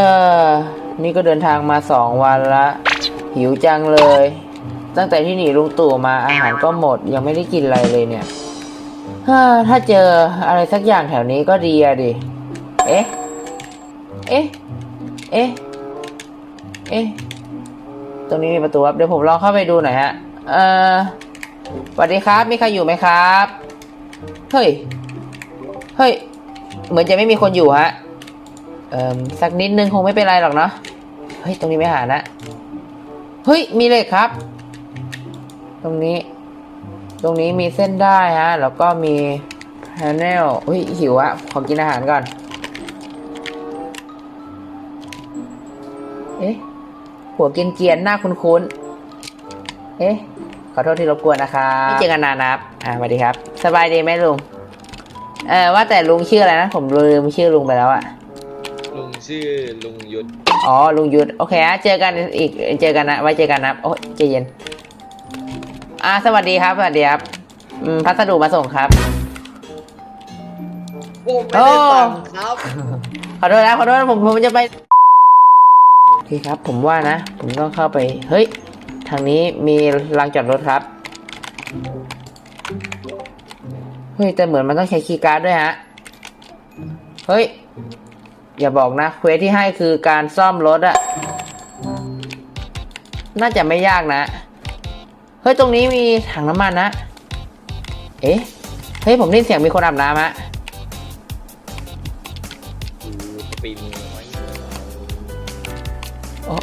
ออนี่ก็เดินทางมาสองวันละ หิวจังเลย ตั้งแต่ที่หนีลุงตู่มาอาหารก็หมดยังไม่ได้กินอะไรเลยเนี่ยถ้าเจออะไรสักอย่างแถวนี้ก็ดีอะดิ เอ๊ะ เอ๊ะ เอ๊ะ เอ๊ะ ตรงนี้มีประตูครับเดี๋ยวผมลองเข้าไปดูหน่อยฮะ เอ่อสวัสดีครับ มีใครอยู่ไหมครับ เฮ้ย เฮ้ย เหมือนจะไม่มีคนอยู่ฮะ เอ่อสักนิดนึงคงไม่เป็นไรหรอกเนาะเฮ้ยตรงนี้ไม่หานะเฮ้ยมีเหล็กครับ ตรงนี้ ตรงนี้มีเส้นได้ฮะแล้วก็มีแพนเนลเฮ้ยหิวอะขอกินอาหารก่อนเอ๊ะหัวเกรียนๆหน้าคุ้นๆเอ๊ะขอโทษที่รบกวนนะครับไม่เจอกันนานนะครับอ่าสวัสดีครับ สบายดีไหมลุงเออว่าแต่ลุงชื่ออะไรนะ ผมลืมชื่อลุงไปแล้วอะลุง ชื่อลุงยุทธอ๋อลุงยุทธโอเคฮะเจอกันอีกเจอกันนะไว้เจอกันนะโอ้ยใจเย็นอ่าสวัสดีครับสวัสดีครับอืมพัสดุมาส่งครับ ผมไม่ได้สั่งครับ ขอโทษนะขอโทษนะผมผมจะไปโอเคครับ ผมว่านะ ผมต้องเข้าไป เฮ้ย ทางนี้มีลานจอดรถครับ เฮ้ย แต่เหมือนมันต้องใช้คีย์การ์ดด้วยฮะ เฮ้ย อย่าบอกนะเควสที่ให้คือการซ่อมรถอะน่าจะไม่ยากนะ เฮ้ย ตรงนี้มีถังน้ำมันนะ เอ๊ะ เฮ้ย ผมได้ยินเสียงมีคนอาบน้ำฮะดูสปินไว้โอ้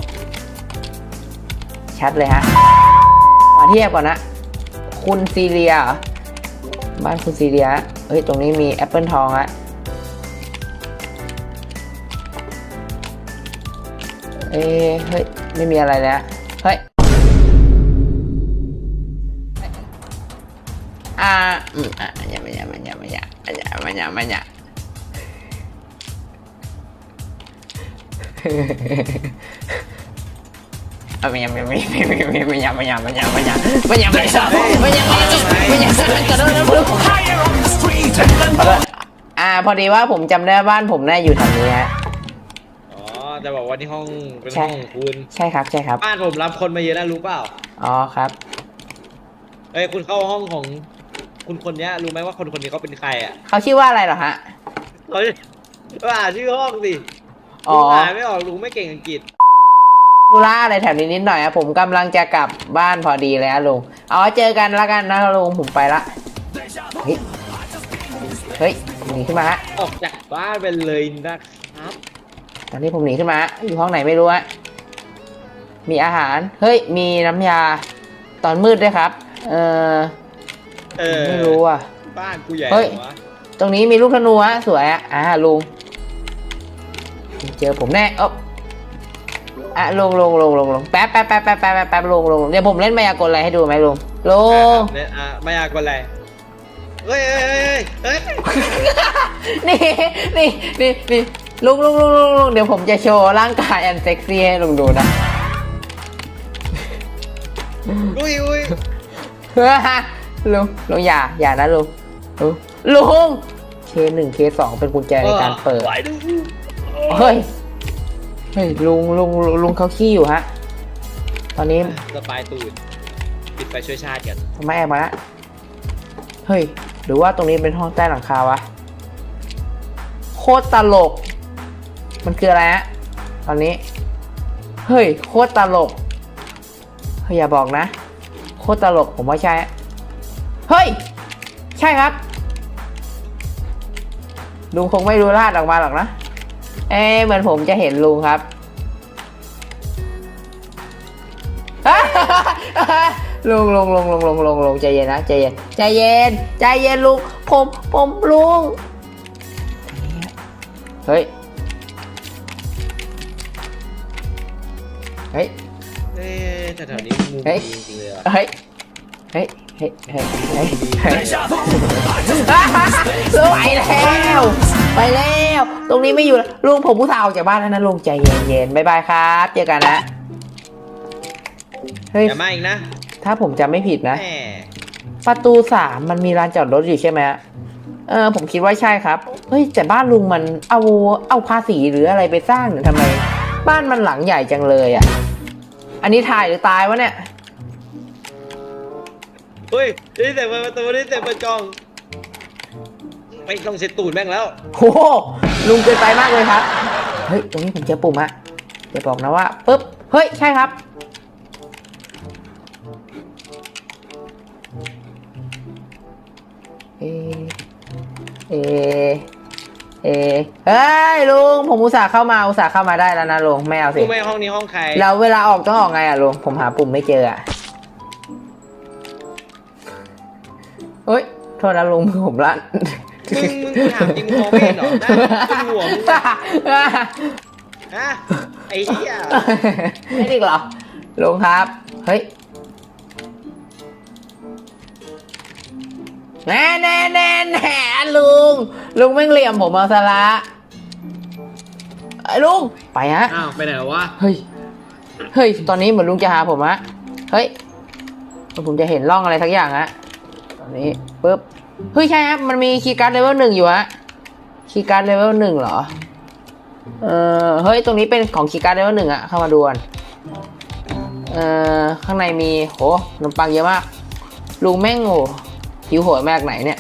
ชัดเลยฮะ มาเทียบก่อนนะ คุณซีเรียเหรอบ้านคุณซีเรีย เฮ้ย ตรงนี้มีแอปเปิลทองอะ เอ้ยเฮ้ย ไม่มีอะไรแล้ว เฮ้ย อ่าอืมอะอย่ามาอย่ามาอย่ามาอย่าอย่ามาอย่ามาอย่าเอาไม่ยังไม่ไม่ไม่ไม่ไม่ไม่ยังไม่ยังไม่ยังไม่ยังไม่ยังไม่ยังไม่ยังไม่ยังไม่ยังกระโดดแล้วพึ่งอ่าพอดีว่าผมจำได้ว่าบ้านผมน่าอยู่แถวนี้ฮะอ๋อ จะบอกว่าที่ห้องเป็นใช่ห้องของคุณใช่ครับใช่ครับ บ้านผมรับคนมาเยอะนะรู้เปล่าอ๋อครับเอ้ยคุณเข้าห้องของ คุณคนเนี้ย รู้ไหมว่าคนคนนี้เขาเป็นใครอะเขาชื่อว่าอะไรเหรอฮะเขาก็อ่านชื่อห้องสิอ๋อลุงอ่านไม่ออกลุงไม่เก่งอังกฤษธุระอะไรแถวนี้นิดหน่อยอะผมกำลังจะกลับบ้านพอดีเลยอะลุงเอาไว้เจอกันแล้วกันนะลุงผมไปละเฮ้ยเฮ้ยหนีขึ้นมาฮะออกจากบ้านไปเลยนะครับ ตอนนี้ผมหนีขึ้นมาฮะอยู่ห้องไหนไม่รู้ฮะมีอาหาร เฮ้ย มีน้ำยา ตอนมืดด้วยครับ เออเออไม่รู้อะ บ้านกูใหญ่เฮ้ย วะตรงนี้มีลูกธนูฮะสวยอะอ่าลุง เจอผมแน่เอ๊บอะลงลงลงลงลงแป๊บแป๊บแป๊บแป๊บแป๊บแป๊บแป๊บลงลงเดี๋ยวผมเล่นมายากลอะไรให้ดูไหมลุงลงเนี่ยอะไม่อยากกว่าอะไรเฮ้ยเฮ้ยเฮ้ยเฮ้ย นี่นี่นี่นี่ ลุงลุงลุงลุงลุงเดี๋ยวผมจะโชว์ร่างกายอันเซ็กซี่ให้ลุงดูนะอุ้ยอุ้ยลุงลุงอย่าอย่านะลุงลุงลุงเคหนึ่งเคสองเป็นกุญแจในการเปิดไหวดูเฮ้ยเฮ้ยลุงลุงลุงลุงเขาขี้อยู่ฮะ ตอนนี้สปายตูดปิดไฟช่วยชาติกันทำไมแอบมาละเฮ้ย หรือว่าตรงนี้เป็นห้องใต้หลังคาวะ โคตรตลก มันคืออะไรฮะตอนนี้ เฮ้ยโคตรตลก เฮ้ยอย่าบอกนะ โคตรตลกผมว่าใช่ เฮ้ย ใช่ครับ ลุงคงไม่รู้รหัสออกมาหรอกนะ เอ๊เหมือนผมจะเห็นลุงครับลุงลุงลุงลุงลุงลุงลุงใจเย็นนะใจเย็นใจเย็นใจเย็นลุงผมผมลุงเฮ้ย เฮ้ย เอ๊ะแต่แถวนี้มุมเฮ้ย ดีจริงๆเลยอะเฮ้ย เฮ้ย เฮ้ย เฮ้ย เฮ้ยเฮ้ยลุงไปแล้ว ไปแล้ว ตรงนี้ไม่อยู่แล้วลุงผมผู้สาวออกจากบ้านแล้วนะลุงใจเย็นๆบายบายครับ เจอกันนะเฮ้ย อย่ามาอีกนะถ้าผมจำไม่ผิดนะ แหมประตูสามมันมีลานจอดรถอยู่ใช่ไหมฮะเออผมคิดว่าใช่ครับ เฮ้ยแต่บ้านลุงมันเอาเอาภาษีหรืออะไรไปสร้างเนี่ยทำไม บ้านมันหลังใหญ่จังเลยอะ่ะ อันนี้ถ่ายหรือตายวะเนี่ย เฮ้ยนี่แต่ประตูนี่แต่ประจองไม่ต้องเช็ดตูดแม่งแล้ว โอ้โหลุงเกินไปมากเลยครับ เฮ้ย ตรงนี้ผมเจอปุ่มอะจะบอกนะว่าปุ๊บ เฮ้ย ใช่ครับ เอ เอ เอเฮ้ยลุงผมอุตส่าห์เข้ามาอุตส่าห์เข้ามาได้แล้วนะลุงไม่เอาสิรู้ไหมห้องนี้ห้องใครแล้วเวลาออกต้องออกไงอะลุงผมหาปุ่มไม่เจออะเฮ้ยโทษนะลุงมือผมลั่น มึงมึงถามจริงมองไม่เห็นเหรอหน้าเป็นหัวมึงอะฮะไอ้เหี้ย ไม่ดีเหรอลุงครับ เฮ้ย แน่แน่แน่แน่ลุง ลุงแม่งเหลี่ยมผมเอาซะละไอ้ลุง ไปฮะ อ้าวไปไหนวะ เฮ้ย เฮ้ย ตอนนี้เหมือนลุงจะหาผมอะเฮ้ย ผมจะเห็นร่องอะไรสักอย่างอะตอนนี้ปุ๊บ เฮ้ยใช่ครับมันมีคีย์การ์ดเลเวลหนึ่งอยู่ฮะ คีย์การ์ดเลเวลหนึ่งเหรอ เออ เฮ้ย ตรงนี้เป็นของคีย์การ์ดเลเวลหนึ่งอะเข้ามาดูกันเออข้างในมีโหขนมปังเยอะมาก ลุงแม่งโง หิวโหยมากไหนเนี่ย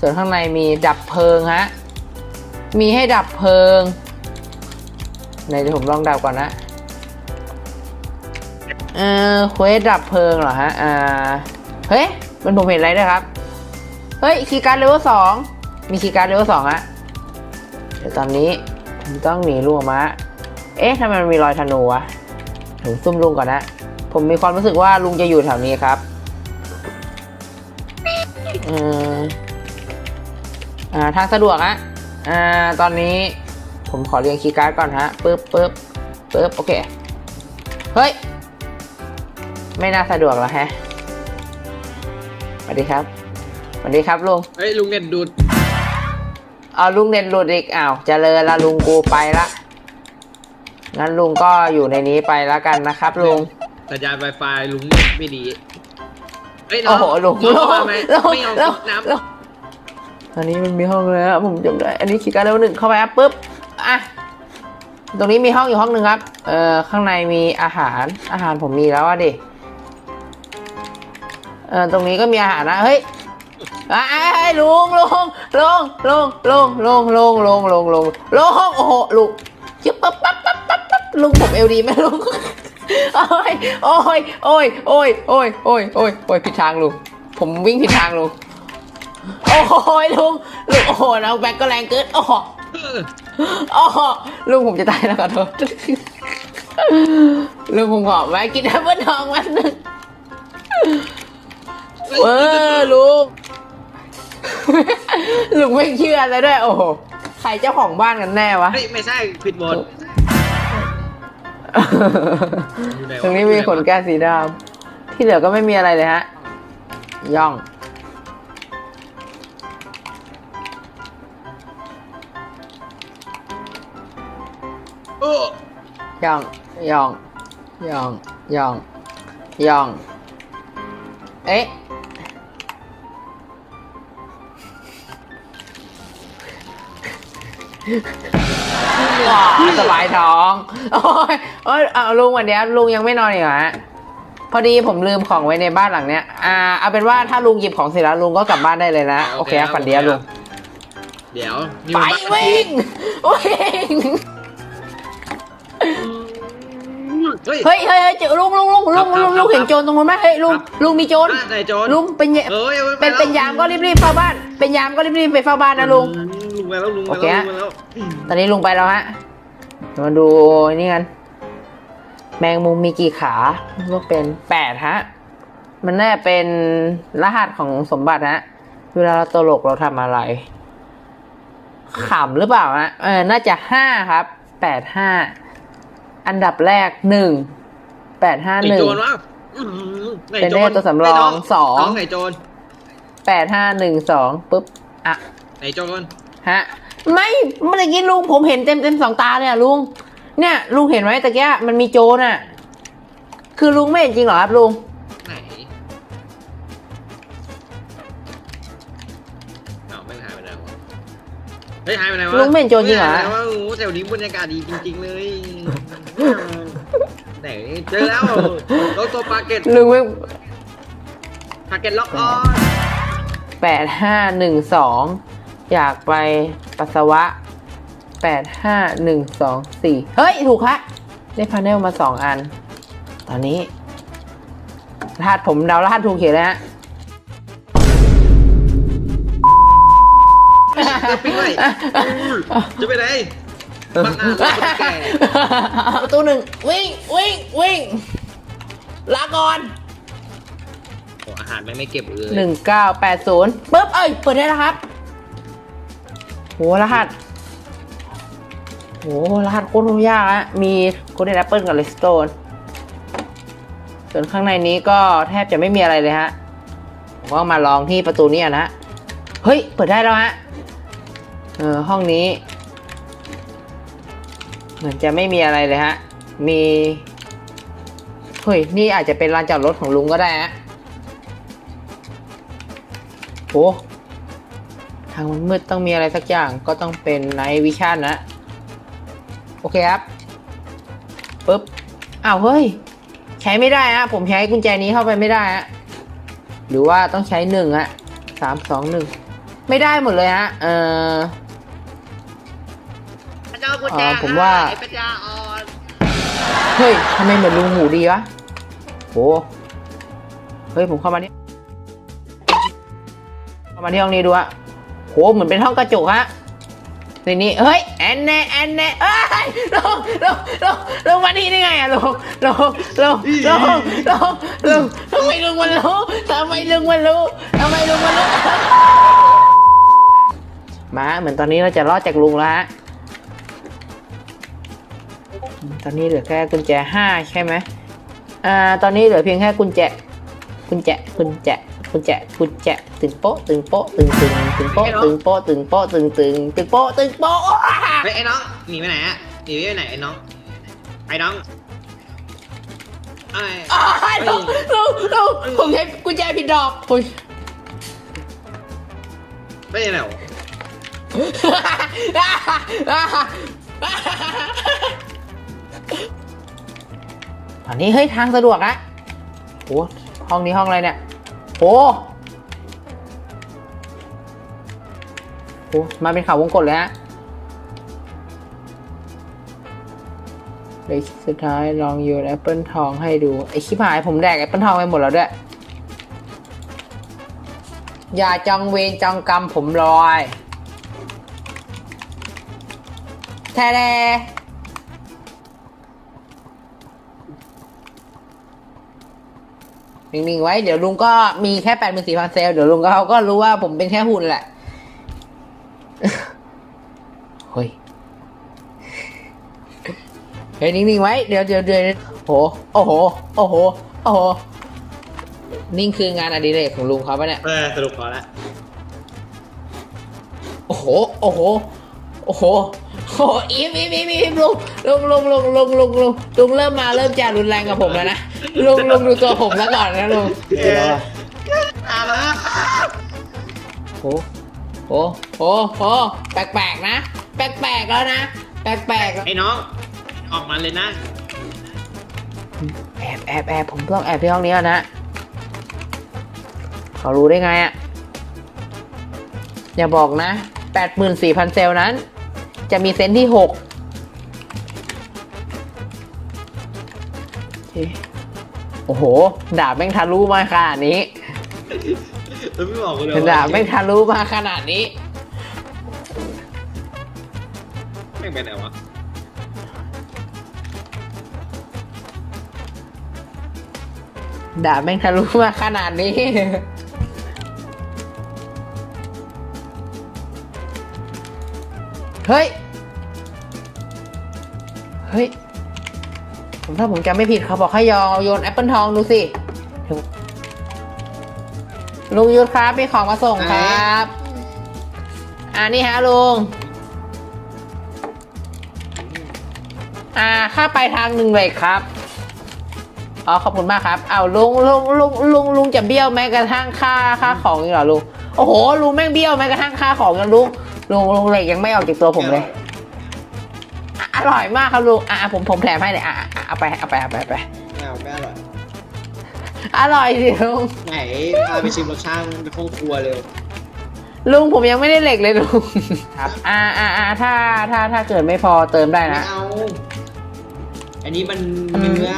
ส่วนข้างในมีดับเพลิงฮะ มีให้ดับเพลิงไหนเดี๋ยวผมลองดับก่อนนะเอ่อเควสดับเพลิงเหรอฮะ อ่า เฮ้ย มันผมเห็นอะไรด้วยครับ เฮ้ย คีย์การ์ดเลเวลสองมีคีย์การ์ดเลเวลสองอะเดี๋ยวตอนนี้ผมต้องหนีลุงออกมาเอ๊ะทำไมมันมีรอยธนูวะผมซุ่มลุงก่อนนะ ผมมีความรู้สึกว่าลุงจะอยู่แถวนี้ครับ เอ่ออ่าทางสะดวกอะอ่าตอนนี้ผมขอเรียงคีย์การ์ดก่อนฮะปึ๊บปึ๊บปึ๊บโอเค เฮ้ย ไม่น่าสะดวกแล้วแฮะสวัสดีครับสวัสดีครับลุงเฮ้ยลุงเน็ตดูดเอาลุงเน็ตหลุดอีกอ้าวเจริญละลุงกูไปละงั้นลุงก็อยู่ในนี้ไปแล้วกันนะครับลุงสัญญาณ Wi-Fi ลุงเน็ตไม่ดีเฮ้ยน้โอ้องโหลุงน้ลุองงมาไหมลุงไม่ยอมลุงกินน้ำลุงอันนี้มันมีห้องเลยอะผมจำได้ อันนี้คีย์การ์ดเลเวลหนึ่งเข้าไปอะปุ๊บอะตรงนี้มีห้องอยู่ห้องหนึ่งครับ เอ่อข้างในมีอาหารอาหารผมมีแล้วอะดิ เอ่อตรงนี้ก็มีอาหารนะเฮ้ยอะไอ้ลุงลุงลุงลุงลุงลุงลุงลุงลุงลุงลุงโอ้โหลุงจิ๊บปั๊บปั๊บปั๊บปั๊บปั๊บลุงผมเอวดีไหมลุง โอ้ยโอ้ยโอ้ยโอ้ยโอ้ยโอ้ยโอ้ยโอ้ยผิดทางลุงผมวิ่งผิดทางลุงโอ้ยลุงลุงโอ้โหนะแบกก็แรงเกินโอ้โหเออโอ้โหลุงผมจะตายแล้วขอโทษลุงผมขอแวะกินแอปเปิ้ลทองวันหนึ่งเออลุงลุงไม่เชื่อเลยด้วยโอ้โหใครเจ้าของบ้านกันแน่วะไม่ใช่ผิดบท อยู่ไหวะตรงนี้มีขนแก้วสีดำที่เหลือก็ไม่มีอะไรเลยฮะ ย่องโอ้ย่อง ย่อง ย่อง ย่อง ย่อง เอ๊ะว้าวสบายท้อง โอ้ยโอ้ยเอาลุงวันเนี้ยลุงยังไม่นอนอีกเหรอฮะพอดีผมลืมของไว้ในบ้านหลังเนี้ย อ่า เอาเป็นว่าถ้าลุงหยิบของเสร็จแล้วลุงก็กลับบ้านได้เลยนะ โอเคครับฝันดีครับลุง เดี๋ยวนี่ไปมันบ้านวิ่งวิ่ง เฮ้ย เฮ้ยเฮ้ยเฮ้ยเจอลุงลุงลุงลุงลุงลุงเห็นโจรตรงนู้นไหมเฮ้ยลุงครับลุงมีโจรบ้านไหนโจรลุงเป็นยเอ้ยอาไเป็นเป็นยามก็รีบๆเฝ้าบ้าน เป็นยามก็รีบๆไปเฝ้าบ้านนะลุง อืมลุ งไปแล้วลุงไปโอเคแล้วฮะลุงไปแล้วอืมตอนนี้ลุงไปแล้วฮะมาดูนี่กัน แมงมุมมีกี่ขาก็เป็นแปดฮะ มันน่าจะเป็นรหัสของสมบัติฮะ เวลาเราตลกเราทำอะไรขำหรือเปล่าฮะเออน่าจะห้าครับแปดห้าอันดับแรกหนึ่งแปดห้าไหนหนึ่งโจรวะอืมไหนเป็นโจเลรขตัวสำรองไหนน้สองน้องไหนโจรแปดห้าหนึ่งสองปุ๊บ อะ ไหนโจร ฮะ ไม่เมื่อกี้ลุงผมเห็นเต็มเต็มสองตาเลยอะลุง เนี่ยลุงเห็นไหมตะกี้มันมีโจรอะคือลุงไม่เห็นจริงเหรอครับลุงไหนเฮ้ยหายไปไหนวะลุงไม่เห็นโจรจริงเหรอฮ้ยายไปไหนวะโอ้โหแถวนี้บรรยากาศดีจริง ๆ เลยไหนเจอแล้วรถตัวปาเก็ตลุงไม่ปาเก็ตล็อกออนแปดห้าหนึ่งสอง อยากไปปัสสาวะแปดห้าหนึ่งสองสี่เฮ้ย ถูกละได้พาเนลมาสองอัน ตอนนี้รหัสผมเดารหัสถูกเขียนแล้วฮะจะปิ้งเลยจะไปไหนบังอาจคนแก่ประตูหนึ่งวิ่งวิ่งวิ่งลาก่อนโอ้อาหารแม่งไม่เก็บเลยหนึ่งเก้าแปดศูนย์ปึ๊บ เอ้ย เปิดได้แล้วครับ โหรหัสโหรหัสโคตรยากอะมีโคดเดนแอปเปิลกับเลสโตนส่วนข้างในนี้ก็แทบจะไม่มีอะไรเลยฮะผมก็มาลองที่ประตูนี้นะเฮ้ย เปิดได้แล้วฮะ เออ ห้องนี้ เหมือนจะไม่มีอะไรเลยฮะ มี เฮ้ย นี่อาจจะเป็นลานจอดรถของลุงก็ได้ฮะโอ้ ทางมันมืดต้องมีอะไรสักอย่างก็ต้องเป็นไนวิชั่นนะ โอเคครับปึ๊บอ้าวเฮ้ย ใช้ไม่ได้ฮะผมใช้กุญแจนี้เข้าไปไม่ได้ฮะหรือว่าต้องใช้หนึ่งฮะสามสองหนึ่งไม่ได้หมดเลยฮะเออพระเจ้ากุญแจอ่าผมว่าไอ้พระเจ้าอ่อนเฮ้ยทำไมเหมือนลุงหูดีวะโหเฮ้ยผมเข้ามานี่เข้ามาที่ห้องนี้ดูอะ โหเหมือนเป็นห้องกระจกฮะในนี้เฮ้ยแอนแน่แอนแน่เอ้ยลงลงลงลงมาที่นี่ไงอะลงลงลงลงลงลงทำไมลุงมันรู้ทำไมลุงมันรู้ทำไมลุงมันรู้มาเหมือนตอนนี้เราจะรอดจากลุงแล้วฮะตอนนี้เหลือแค่กุญแจห้าใช่ไหมอ่าตอนนี้เหลือเพียงแค่กุญแจกุญแจกุญแจ กุญแจกุญแจตึงโป๊ะตึงโป๊ะตึงตึงตึงโป๊ะตึงโป๊ะตึงโป๊ะตึงตึงตึงโป๊ะตึงโป๊ะอ้าเฮ้ยไอ้น้องหนีไปไหนอะหนีไปไหนไอ้น้องไอ้น้องไอ้อ้าลุงลุงลุงผมใช้กุญแจผิดดอกผมไม่ใช่ไหนวะอันนี้เฮ้ยทางสะดวกอะโอ้ห้องนี้ห้องอะไรเนี่ย โอ้โหมาเป็นเขาววงกตเลยฮะเลยสุดท้ายลองโยนแอปเปิลทองให้ดู ไอชิบหายผมแดกแอปเปิลทองไปหมดแล้วด้วย อย่าจองเวรจองกรรมผมลอยแท้ นิ่งๆไว้ เดี๋ยวลุงก็มีแค่แปดหมื่นสี่พันเซลลเดี๋ยวลุงก็เขาก็รู้ว่าผมเป็นแค่หุ่นแหละเฮ้ยเฮ้ยนิ่งๆไว้ เดี๋ยวเดี๋ยวเดี๋ยวโห โอ้โห โอ้โห โอ้โหนี่คืองานอดิเรกของลุงเขาปะเนี่ย เออสรุปพอแล้วโอ้โห โอ้โห โอ้โห โอ้โหอีฟอีฟอีฟอีฟลุงลุงลุงลุงลุงลุงลุงลุงเริ่มมาเริ่มจะรุนแรงกับผมแล้วนะลุงลุงดูตัวผมแล้วก่อนนะลุงเอออาละโอ้โหโอ้โหแปลกๆนะ แปลกๆแล้วนะ แปลกๆแล้วไอ้น้อง ออกมาเลยนะแอบแอบแอบผมต้องแอบที่ห้องนี้ก่อนนะเขารู้ได้ไงอะอย่าบอกนะ84,000เซลล์นั้น จะมีเซนต์ที่6โอ้โห ดาบแม่งทะลุมาขนาดนี้เออไม่บอกกูเลยดาบแม่งทะลุมาขนาดนี้ แม่งไปไหนวะดาบแม่งทะลุมาขนาดนี้ เฮ้ย เฮ้ย ผมถ้าผมจำไม่ผิดเขาบอกให้ยอโยนแอปเปิลทองดูสิลุงยุทธครับมีของมาส่งครับ อ่านี่ฮะลุง อ่าค่าไปทางหนึ่งเลยครับ อ๋อขอบคุณมากครับ เอาลุงลุงลุงลุงลุงจะเบี้ยวแม้กระทั่งค่าค่าของอีกเหรอลุง โอ้โหลุงแม่งเบี้ยวแม้กระทั่งค่าของกันลุง ลุลุงลุงเหล็กยังไม่ออกจากตัวผมเลยอะอร่อยมากครับลุงอะผมผมแถมให้เลยอะอะเอาไปเอาไปเอาไปเอาไปไม่เอาไม่อร่อยอร่อยสิลุงไหนพาไปชิมรสชาติในห้องครัวเร็วลุงผมยังไม่ได้เหล็กเลยลุงครับอ่าอ่าอ่าถ้าถ้าถ้าเกิดไม่พอเติมได้ไม่นะ เอา อันนี้มันอืม เนื้อ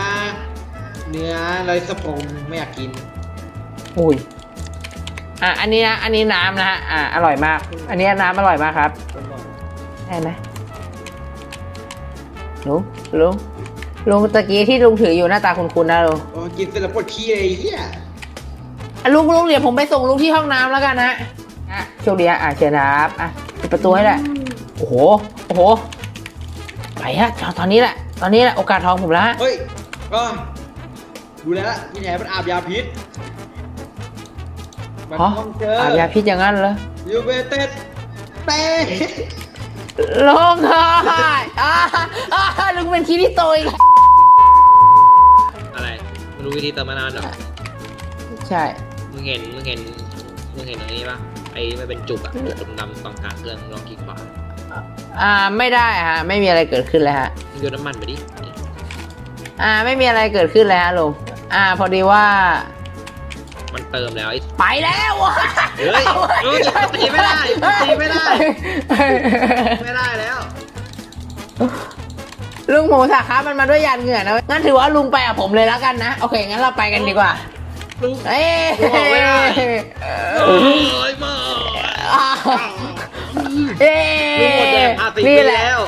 เนื้อไรสะพงไม่อยากกิน อุ้ย อะอันนี้นะอันนี้น้ำนะฮะอ่าอร่อยมาก อันนี้น้ำอร่อยมากครับได้ไหมลุงลุงลุงตะกี้ที่ลุงถืออยู่หน้าตาคุณคุณนะลุงโอ้กินเสร็จแล้วปวดขี้เลยไอ้เฮียอะลุงลุงเดี๋ยวผมไปส่งลุงที่ห้องน้ำแล้วกันนะอะโชคดีอะอะเชิญนะครับอะปิดประตูให้แหละโอ้โหโอ้โหไปฮะตอนนี้แหละ ตอนนี้แหละโอกาสทองผมแล้วฮะเฮ้ยก็ดูแล้วล่ะที่แท้มันอาบยาพิษ มันอ๋อต้องเจออาบยาพิษอย่างนั้นเหรอยูเวเต็ดเต้ลุงอะอ่าอ่าลุงเป็นคีริโตอีกอะไรมึงรู้วิธีเติมมะนาวเหรอใช่ มึงเห็นมึงเห็นมึงเห็นตรงนี้ปะไอ้ไม่เป็นจุกอะจุกดำๆตรงกลางเครื่องมึงลองคลิกขวาอ่าไม่ได้ฮะ ไม่มีอะไรเกิดขึ้นเลยฮะ มึงโยนน้ำมันไปดิอ่า ไม่มีอะไรเกิดขึ้นเลยฮะลุงอ่า พอดีว่า มันเติมแล้วไอ้ไปแล้วอะเฮ้ยเฮ้ยตีไม่ได้ตีไม่ได้ ไม่ได้แล้วลุงหมูสาขามันมาด้วยยานเหงื่อนะ งั้นถือว่าลุงไปกับผมเลยแล้วกันนะ โอเค งั้นเราไปกันดีกว่า ลุงเอ้ยลุงบอกไม่ได้โอ้ยมาอ่าเอ้ลุงหมดแรงพาตีนี่ไปแหละแล้ว